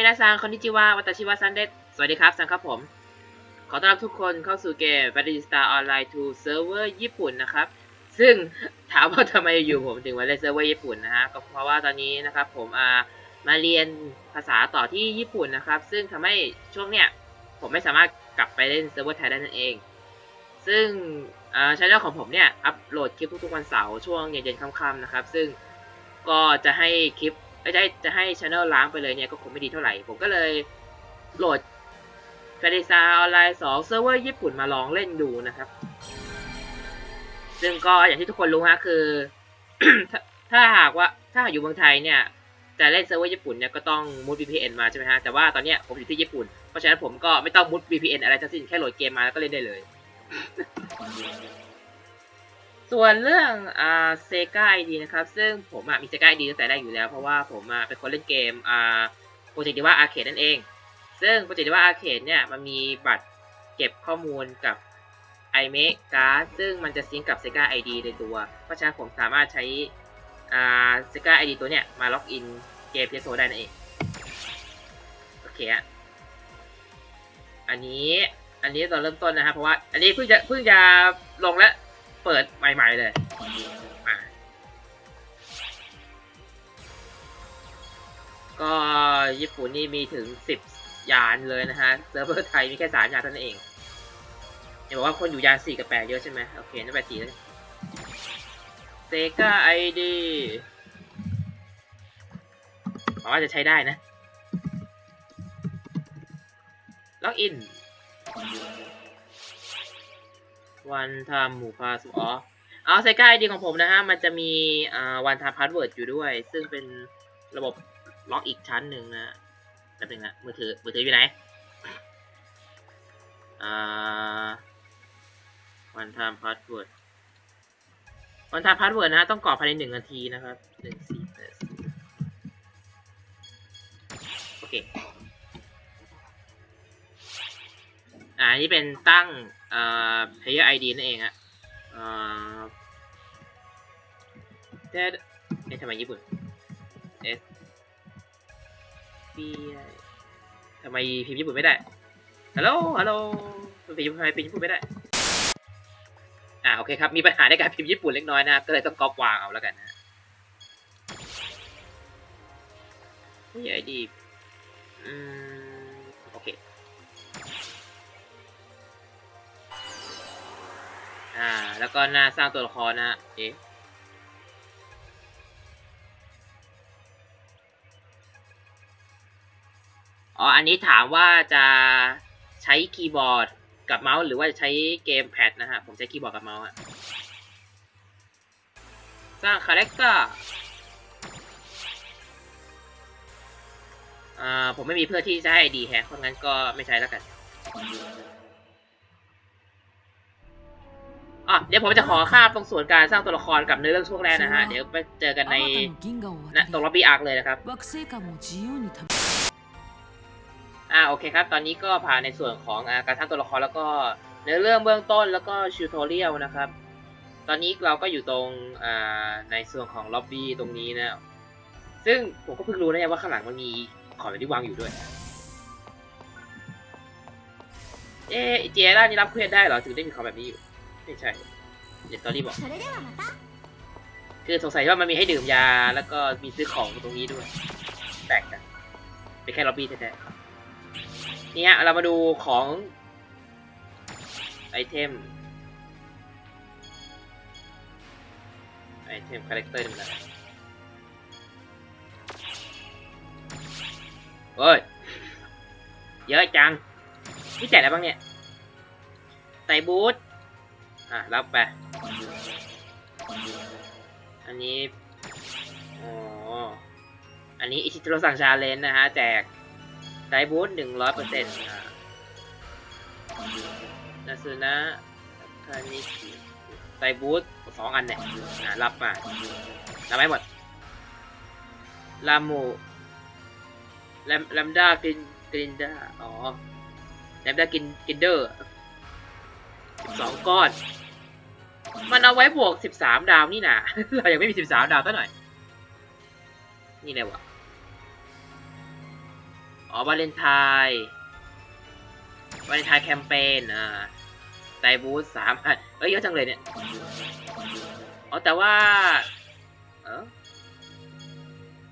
มินาซังคอนนิจิวาวัตชิวะซันเดสสวัสดีครับซังครับผม ขอต้อนรับทุกคนเข้าสู่เกม b a t t l e Star Online 2 Server ญี่ปุ่นนะครับ ซึ่งถามว่าทำไมอยู่ผมถึงมาเล่นเซิร์ฟเวอร์ญี่ปุ่นนะฮะ ก็เพราะว่าตอนนี้นะครับผมอ่ามาเรียนภาษาต่อที่ญี่ปุ่นนะครับ ซึ่งทำให้ช่วงเนี้ยผมไม่สามารถกลับไปเล่นเซิร์ฟเวอร์ไทยได้นั่นเอง ซึ่งอ่าช่องของผมเนี่ยอัปโหลดคลิปทุกๆวันเสาร์ช่วงเย็นๆค่ำๆนะครับ ซึ่งก็จะให้คลิป ไม่ใช่จะให้ช anel ล้างไปเลยเนี่ยก็คงไม่ดีเท่าไหร่ ผมก็เลยโหลด f a n t a s y ออนไลน์2เซิร์ฟเวอร์ญี่ปุ่นมาลองเล่นดูนะครับ ซึ่งก็อย่างที่ทุกคนรู้ฮะคือ ถ้าหากว่าถ้าอยู่เมืองไทยเนี่ยจะเล่นเซิร์ฟเวอร์ญี่ปุ่นเนี่ยก็ต้องมุด VPN มาใช่ไหมฮะ แต่ว่าตอนเนี้ยผมอยู่ที่ญี่ปุ่น เพราะฉะนั้นผมก็ไม่ต้องมุด VPN อะไรทั้งสิ้นแค่โหลดเกมมาแล้วก็เล่นได้เลย ส่วนเรื่องอ่าเซกาไอดีนะครับ ซึ่งผมมีเซกาไอดีตั้งแต่แรกอยู่แล้ว เพราะว่าผมเป็นคนเล่นเกมอ่าโปรเจกต์ดีว่าอาร์เคดนั่นเอง ซึ่งโปรเจกต์ดีว่าอาร์เคดเนี่ยมันมีบัตรเก็บข้อมูลกับ i m a k e การ์ดซึ่งมันจะซิงก์กับ Sega ID ในตัว เพราะฉะนั้นผมสามารถใช้อ่า Sega ID ตัวเนี้ยมาล็อกอินเกม PS4 ได้นั่นเอง โอเคอะอันนี้ อันนี้ตอนเริ่มต้นนะครับ เพราะว่า อันนี้เพิ่งจะเพิ่งจะลงและ เปิดใหม่ๆเลยมาก็ญี่ปุ่นนี่มีถึง10ยานเลยนะฮะเซิร์ฟเวอร์ไทยมีแค่3ยานเท่านั้นเองอย่าบอกว่าคนอยู่ยานสี่กับแปดเยอะใช่ไหมโอเคนั่นแปดสี่แล้วเซกาไอดีหวังว่าจะใช้ได้นะ ล็อกอิน วันทำหมูพาสอ๋อเอาเซกาไอดีของผมนะฮะ มันจะมีอ่าวันทำพาสเวิร์ดอยู่ด้วย ซึ่งเป็นระบบล็อกอีกชั้นหนึ่งนะแป๊บนึงนะมือถือมือถืออยู่ไหนอ่าวันทำพาสเวิร์ดวันทำพาสเวิร์ดนะฮะ ต้องกรอกภายในหนึ่งนาทีนะครับหนึ่งสี่โอเค อ่าอันนี่เป็นตั้ง player ID นั่นเองอะเอ่เอ๊ะทำไมญี่ปุ่น S B I ทำไมพิมพ์ญี่ปุ่นไม่ได้ ฮัลโหล ฮัลโหลทำไมพิมพ์ทำไมพิมพ์ญี่ปุ่นไม่ได้ อ่า โอเคครับ มีปัญหาในการพิมพ์ญี่ปุ่นเล็กน้อยนะ ก็เลยต้องก๊อปวางเอาแล้วกันนะนี่ไอดี อืม โอเค อ่า แล้วก็หน้าสร้างตัวละครนะฮะเอ๊ะอ๋อ อันนี้ถามว่าจะใช้คีย์บอร์ดกับเมาส์หรือว่าจะใช้เกมแพดนะฮะ ผมใช้คีย์บอร์ดกับเมาส์อะสร้างคาแรคเตอร์อ่า ผมไม่มีเพื่อที่จะให้ดีแฮะเพราะงั้นก็ไม่ใช้แล้วกัน อะเดี๋ยวผมจะขอข้ามตรงส่วนการสร้างตัวละครกับเนื้อเรื่องช่วงแรกนะฮะ เดี๋ยวไปเจอกันในนะตรงล็อบบี้อาร์คเลยนะครับ อ่าโอเคครับ ตอนนี้ก็ผ่านในส่วนของการสร้างตัวละครแล้วก็เนื้อเรื่องเบื้องต้นแล้วก็ชิวโทเรียลนะครับ ตอนนี้เราก็อยู่ตรงอ่าในส่วนของล็อบบี้ตรงนี้นะ ซึ่งผมก็เพิ่งรู้นะว่าข้างหลังมันมีของที่วางอยู่ด้วยเอเจด้านี่รับเควสได้เหรอถึงได้มีขอแบบนี้อยู่ ไม่ใช่เดี๋ตอรี่บอก คือสงสัยว่ามันมีให้ดื่มยา แล้วก็มีซื้อของตรงนี้ด้วย แตกกันเป็นแค่ล็อบบี้แท้ๆเนี่ยเรามาดูของไอเทมไอเทมคาแรคเตอร์ดีมันอะไรเฮ้ย เยอะจังนี่แจกอะไรบ้างเนี่ยใส่บูท อะ รับไป อันนี้ อ๋อ อันนี้ อิชิโตโรสั่งชาเลนนะฮะ แจกไดบูทหนึ่งร้อยเปอร์เซ็นต์นาซูนะคานิชิไดบูทสองอันเนี่ยอะรับมารับไม่หมดลามูแลมแลมด้ากินกินด้าอ๋อแลมด้ากินกินเดอร์สองก้อน มันเอาไว้บวกสิบสามดาวนี่นะเรายังไม่มีสิบสามดาวซะหน่อย นี่เลยวะ อ๋อวาเลนไทน์วาเลนไทน์แคมเปญอ่าไดบูสสามอันเอ้ยเยอะจังเลยเนี่ย อ๋อแต่ว่า เออ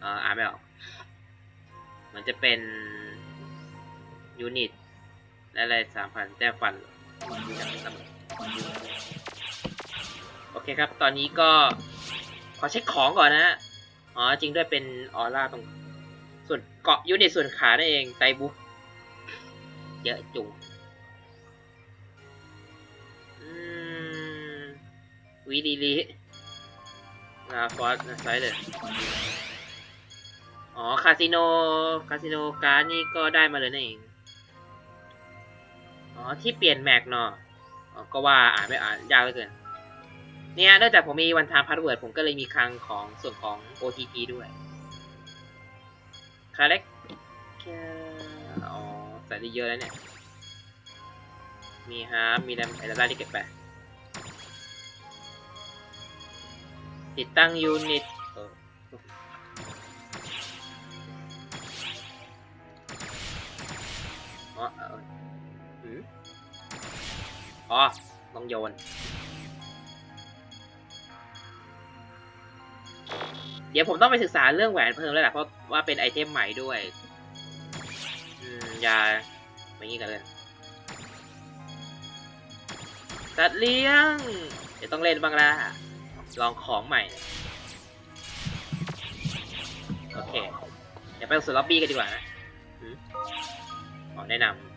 เอออ่านไม่ออกมือนจะเป็น ยูนิต และอะไรสามพันแต้มฟันอ โอเคครับ ตอนนี้ก็ขอเช็คของก่อนนะฮะอ๋อจริงด้วยเป็นออร่าตรง ส่วนเกาะยูนิตส่วนขานั่นเองไตบุกเยอะจุงอืมวีดีลีลาฟอสนะไซด์เลยอ๋อ คาสิโน คาสิโนการ์ดนี่ก็ได้มาเลยนั่นเอง อ๋อ ที่เปลี่ยนแม็กเนาะอ๋อก็ว่าอ่านไม่อ่านยากเหลือเกิน เนี่ยเนื่องจากผมมีวันทามพาสเวิร์ดผมก็เลยมีคลังของส่วนของ OTP ด้วยคาเล็กอ๋อใส่ได้เยอะแล้วเนี่ย มีฮาร์มีแรมไอร่าที่เก็บไป ติดตั้งยูนิตเอออ๋อเออหืมอ๋อ ต้องโยน เดี๋ยวผมต้องไปศึกษาเรื่องแหวนเพิ่มแล้วแหละเพราะว่าเป็นไอเทมใหม่ด้วยอืมอย่าอย่งนี้กันเลยตัดเลี้ยงเดี๋ยวต้องเล่นบ้างละลองของใหม่ โอเค เดี๋ยวไปสู่ล็อบบี้กันดีกว่านะขอแนะนำ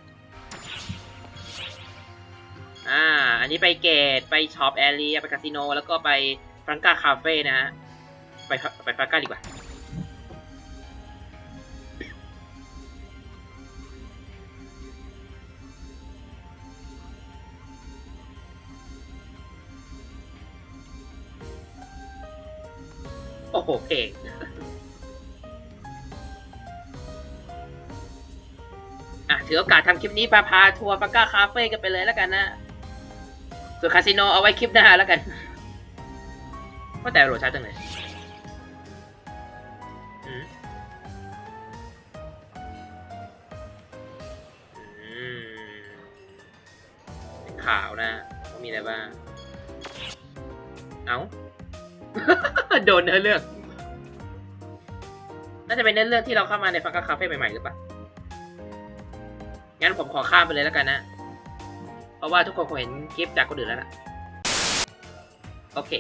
อ่า อันนี้ไปเกต ไปช็อปแอเรียไปคาสิโน แล้วก็ไปฟรังกาคาเฟ่นะฮะ ไปฟไปฟรังกาดีกว่า โอ้โหเพลงอะถือโอกาสทำคลิปนี้พาพาทัวร์ปาก้าคาเฟ่กันไปเลยแล้วกันนะ ส่วนคาสิโนเอาไว้คลิปหน้าแล้วกันว่าแต่โหลดช้าจังเลย ขาวนะว่ามีอะไรบ้าง เอ้าโดนเนื้อเรื่องน่าจะเป็นเนื้อเรื่องที่เราเข้ามาในฟังกาคาเฟ่ใหม่ๆหรือเปล่า งั้นผมขอข้ามไปเลยแล้วกันนะ เพราะว่าทุกคนคงเห็นคลิปจากคนอื่นแล้วนะโอเค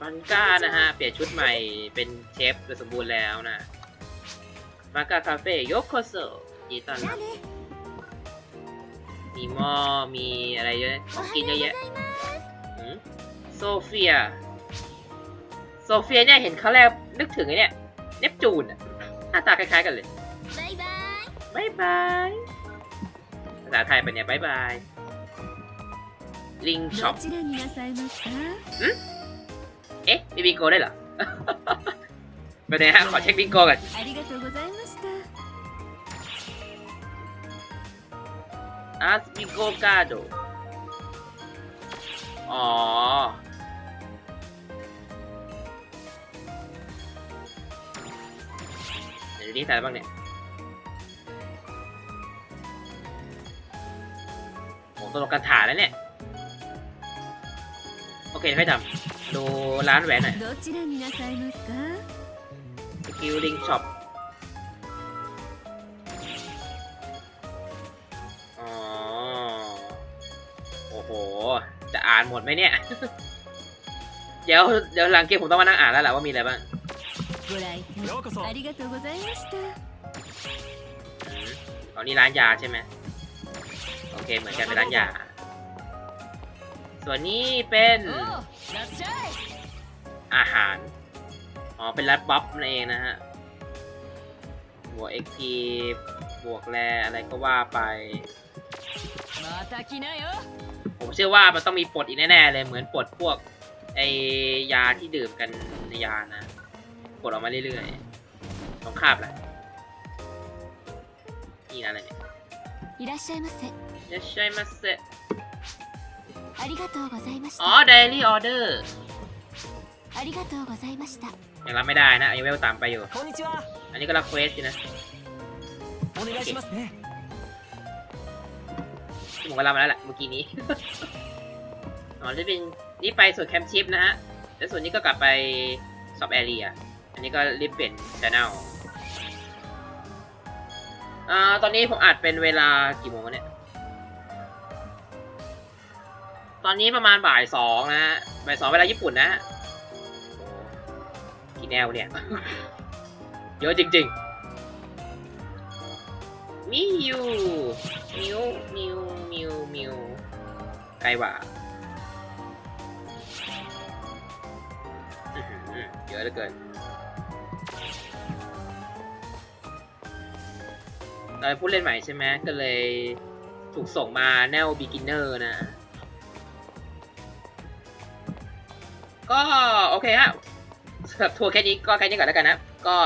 ฟันก้านะฮะ เปลี่ยนชุดใหม่เป็นเชฟโดยสมบูรณ์แล้วนะฟันก้าคาเฟ่ยกโคโซยินดีต้อนรับ มีหม้อ มีอะไรเยอะของกินเยอะแยะโซเฟีย โซเฟียเนี่ยเห็นครั้งแรกนึกถึงไอ้เนี่ย เนปจูนอะหน้าตาคล้ายๆกันเลยบายบายบายบาย ภาษาไทยเป็นเนี่ยบายบาย ลิงช็อปเอ๊ะ มีบิงโกได้เหรอ ไปไหนฮะ ขอเช็คบิงโกกัน อาร์ตบิโกกาโดอ๋อ เดี๋ยวนี้ใส่อะไรบ้างเนี่ย โอ้ตลกกระถาแล้วเนี่ย โอเคให้ทำดูร้านแหวนหน่อยสกิลลิงช็อป จะอ่านหมดไหมเนี่ย เดี๋ยว เดี๋ยวหลังเกมผมต้องมานั่งอ่านแล้วแหละว่ามีอะไรบ้าง ご来店ようこそありがとうございました อืมอ๋อนี่ร้านยาใช่ไหมโอเค เหมือนกันเป็นร้านยา ส่วนนี้เป็น らっしゃい อาหาร อ๋อ เป็นร้านบ๊อบนั่นเองนะฮะ บวกเอ็กพีบวกแรอะไรก็ว่าไป また来なよ ผมเชื่อว่ามันต้องมีปลดอีกแน่ๆเลย เหมือนปลดพวก ไอยาที่ดื่มกันในยานะปลดออกมาเรื่อยๆต้องคาบแหละนี่นะอะไรเนี่ย いらっしゃいませ ยาใช่มาเซ ありがとうございまし อ๋อ た daily order ありがとうございました ยังรับไม่ได้นะยังไม่ต่ำไปอยู่ こんにちは อันนี้ก็รับเควสอยู่นะ お願いし ผมวกเรามาแล้วแหละเมื่อกี้นี้ อ๋อจะเป็นนี่ไปส่วนแคมป์ชิพนะฮะ แล้วส่วนนี้ก็กลับไปสอบแอเรีย อันนี้ก็รีบเปลี่ยนชแนลอ่าตอนนี้ผมอาจเป็นเวลากี่โมงเนี่ย ตอนนี้ประมาณบ่ายสองนะฮะ บ่ายสองเวลาญี่ปุ่นนะกี่แนวเนี่ย เยอะจริง ๆ มิวมิวมิวมิวมิวไกลว่าเยอะเหลือเกินเราเป็นผู้เล่นใหม่ใช่ไหมก็เลยถูกส่งมาแนว beginner นะ ก็ โอเคฮะสำหรับทัวร์แค่นี้ก็แค่นี้ก่อนแล้วกันนะ ก็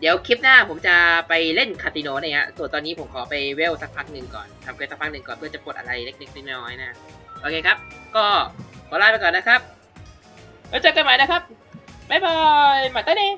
เดี๋ยวคลิปหน้าผมจะไปเล่นคาติโนเนี่ยฮะส่วนตอนนี้ผมขอไปเวลสักพักหนึ่งก่อนทำเกรสักพักหนึ่งก่อนเพื่อจะปลดอะไรเล็กๆน้อยๆนะ โอเคครับ ก็ขอลาไปก่อนนะครับ แล้วเจอกันใหม่นะครับ บ๊ายบาย มาต้เน่